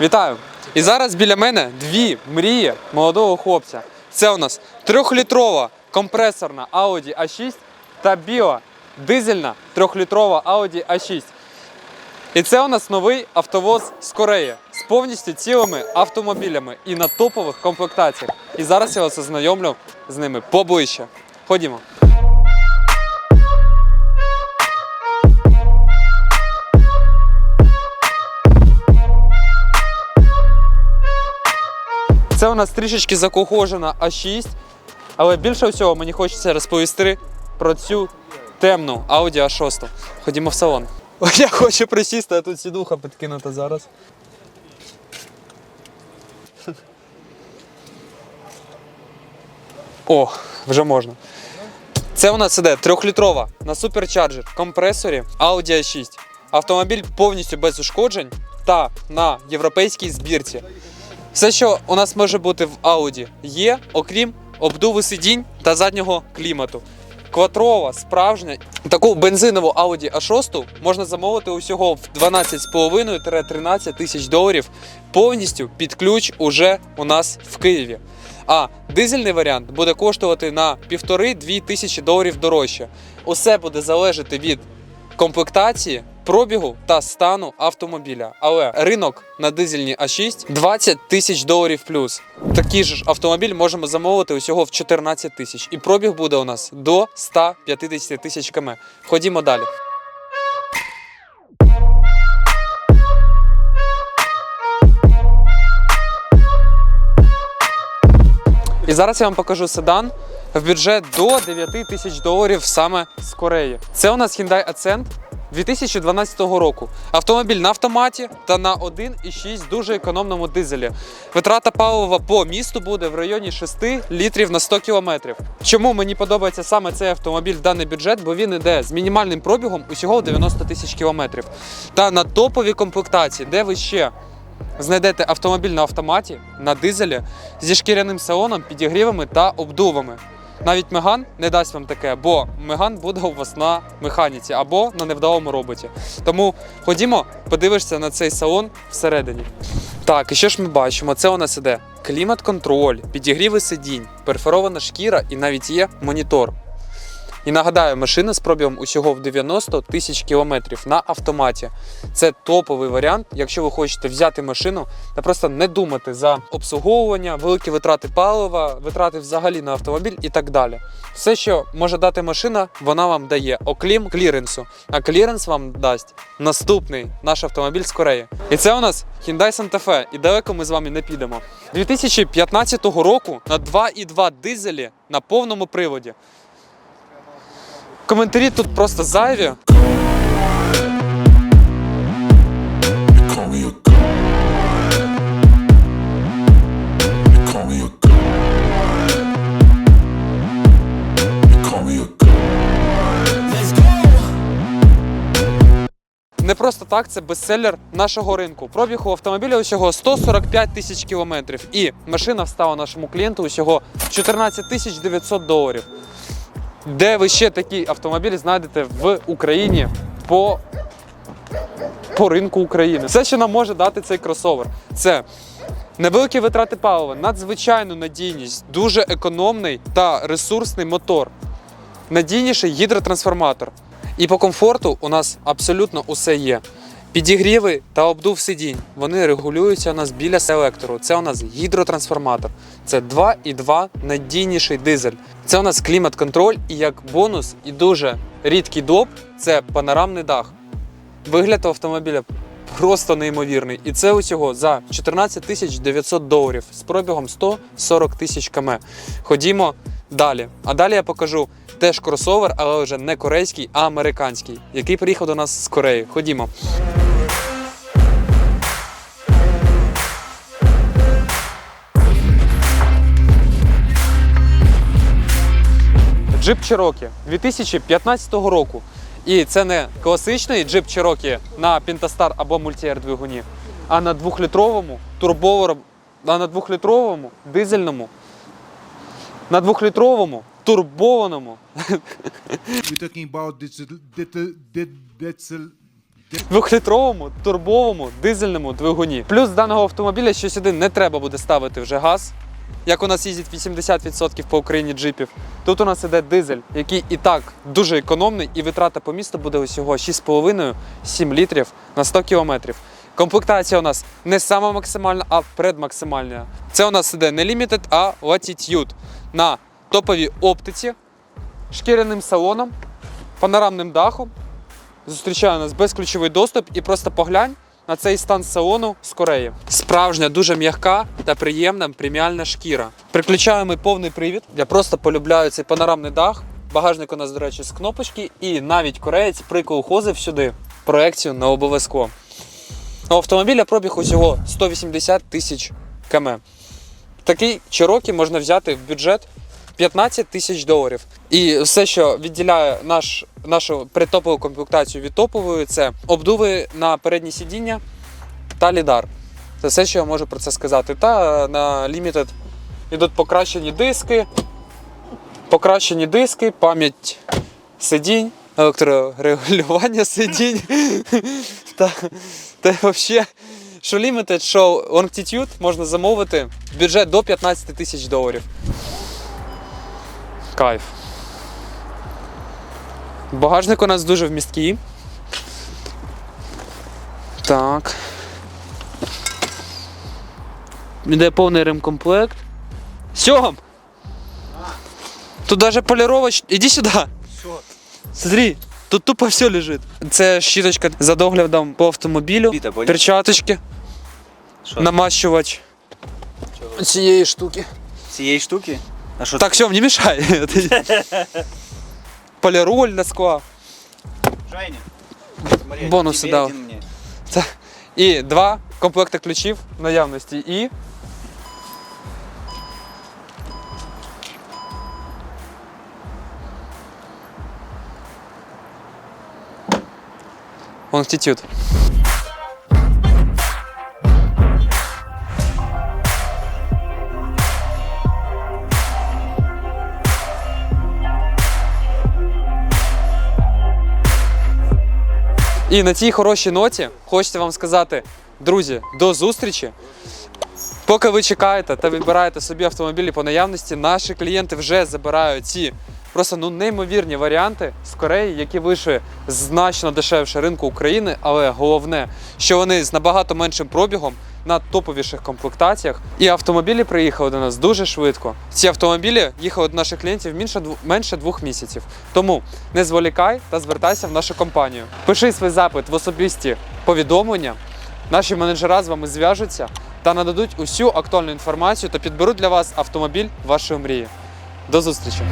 Вітаю! І зараз біля мене дві мрії молодого хлопця. Це у нас трьохлітрова компресорна Audi A6 та біо дизельна трьохлітрова Audi A6. І це у нас новий автовоз з Кореї з повністю цілими автомобілями і на топових комплектаціях. І зараз я вас ознайомлю з ними поближче. Ходімо. У нас трішечки закохожена А6, але більше всього мені хочеться розповісти про цю темну Audi A6. Ходімо в салон. Я хочу присісти, а тут сідуха підкинута зараз. О, вже можна. Це у нас іде трьохлітрова на суперчарджер компресорі Audi A6. Автомобіль повністю без ушкоджень та на європейській збірці. Все, що у нас може бути в Audi, є, окрім обдуву сидінь та заднього клімату. Кватрова, справжня. Таку бензинову Audi A6 можна замовити усього в 12,5-13 тисяч доларів повністю під ключ уже у нас в Києві. А дизельний варіант буде коштувати на 1,5-2 тисячі доларів дорожче. Усе буде залежати від комплектації, пробігу та стану автомобіля. Але ринок на дизельні А6 20 тисяч доларів плюс. Такий ж автомобіль можемо замовити усього в 14 тисяч. І пробіг буде у нас до 150 тисяч км. Ходімо далі. І зараз я вам покажу седан в бюджет до 9 тисяч доларів саме з Кореї. Це у нас Hyundai Accent 2012 року. Автомобіль на автоматі та на 1,6 дуже економному дизелі. Витрата палива по місту буде в районі 6 літрів на 100 кілометрів. Чому мені подобається саме цей автомобіль в даний бюджет? Бо він іде з мінімальним пробігом усього 90 тисяч кілометрів. Та на топовій комплектації, де ви ще знайдете автомобіль на автоматі на дизелі зі шкіряним салоном, підігрівами та обдувами. Навіть Меган не дасть вам таке, бо Меган буде у вас на механіці або на невдалому роботі. Тому ходімо, подивишся на цей салон всередині. Так, і що ж ми бачимо? Це у нас іде клімат-контроль, підігріви сидінь, перфорована шкіра і навіть є монітор. І нагадаю, машина з пробігом усього в 90 тисяч кілометрів на автоматі. Це топовий варіант, якщо ви хочете взяти машину та просто не думати за обслуговування, великі витрати палива, витрати взагалі на автомобіль і так далі. Все, що може дати машина, вона вам дає, окрім кліренсу. А кліренс вам дасть наступний наш автомобіль з Кореї. І це у нас Hyundai Santa Fe. І далеко ми з вами не підемо. 2015 року на 2,2 дизелі на повному приводі. Коментарі тут просто зайві. Не просто так, це бестселер нашого ринку. Пробіг у автомобіля усього 145 тисяч кілометрів. І машина встала нашому клієнту усього 14 тисяч 900 доларів. Де ви ще такі автомобілі знайдете в Україні по, по ринку України? Все, що нам може дати цей кросовер, це невеликі витрати палива, надзвичайну надійність, дуже економний та ресурсний мотор надійніший гідротрансформатор. І по комфорту у нас абсолютно усе є. Підігріви та обдув сидінь. Вони регулюються у нас біля селектору. Це у нас гідротрансформатор. Це 2,2 надійніший дизель. Це у нас клімат-контроль і як бонус, і дуже рідкий доп це панорамний дах. Вигляд автомобіля просто неймовірний. І це усього за 14 900 доларів з пробігом 140 тисяч км. Ходімо далі. А далі я покажу теж кросовер, але вже не корейський, а американський, який приїхав до нас з Кореї. Ходімо. Джип Cherokee 2015 року. І це не класичний джип Cherokee на Pentastar або Multi-Air двигуні, а на двохлітровому турбовором, а на двохлітровому дизельному, на двохлітровому турбованому двохлітровому турбовому дизельному двигуні. Плюс з даного автомобіля, що сюди не треба буде ставити вже газ. Як у нас їздять 80% по Україні джипів, тут у нас іде дизель, який і так дуже економний, і витрата по місту буде усього 6,5-7 літрів на 100 кілометрів. Комплектація у нас не сама максимальна, а предмаксимальна. Це у нас іде не Limited, а Latitude на топовій оптиці, шкіряним салоном, панорамним дахом. Зустрічає нас безключовий доступ і просто поглянь на цей стан салону з Кореї. Справжня, дуже м'яка та приємна преміальна шкіра. Приключаємо повний привід. Я просто полюбляю цей панорамний дах. Багажник у нас, до речі, з кнопочки, і навіть кореєць приколхозив сюди проекцію на обов'язково. У автомобіля пробіг усього 180 тисяч км. Такий Cherokee можна взяти в бюджет 15 тисяч доларів. І все, що відділяє наш, нашу предтопову комплектацію від топової, це обдуви на переднє сидіння та лідар. Це все, що я можу про це сказати. Та на Limited йдуть покращені диски, покращені диски, пам'ять сидінь, електрорегулювання сидінь. та взагалі, що Limited, що Longitude можна замовити в бюджет до 15 тисяч доларів. Кайф. Багажник у нас дуже вмісткий. Так. Іде повний ремкомплект. Сьом! Тут даже поліровоч. Іди сюди. Що? Смотри, тут тупо все лежить. Це щіточка за доглядом по автомобілю. Біта? Перчаточки, Що? намащувач цієї штуки. Цієї штуки? А що Так, все, не мешай. Полироль для скла. Женя? Смотри, Бонуси тебе дав. один мені. І два комплекти ключів в наявності. І. Longitude. І на цій хорошій ноті хочеться вам сказати, друзі, до зустрічі. Поки ви чекаєте та вибираєте собі автомобілі по наявності, наші клієнти вже забирають ці просто ну неймовірні варіанти з Кореї, які вийшли значно дешевше ринку України, але головне, що вони з набагато меншим пробігом на топовіших комплектаціях. І автомобілі приїхали до нас дуже швидко. Ці автомобілі їхали до наших клієнтів менше, менше двох місяців. Тому не зволікай та звертайся в нашу компанію. Пиши свій запит в особисті повідомлення. Наші менеджера з вами зв'яжуться та нададуть усю актуальну інформацію та підберуть для вас автомобіль вашої мрії. До зустрічі!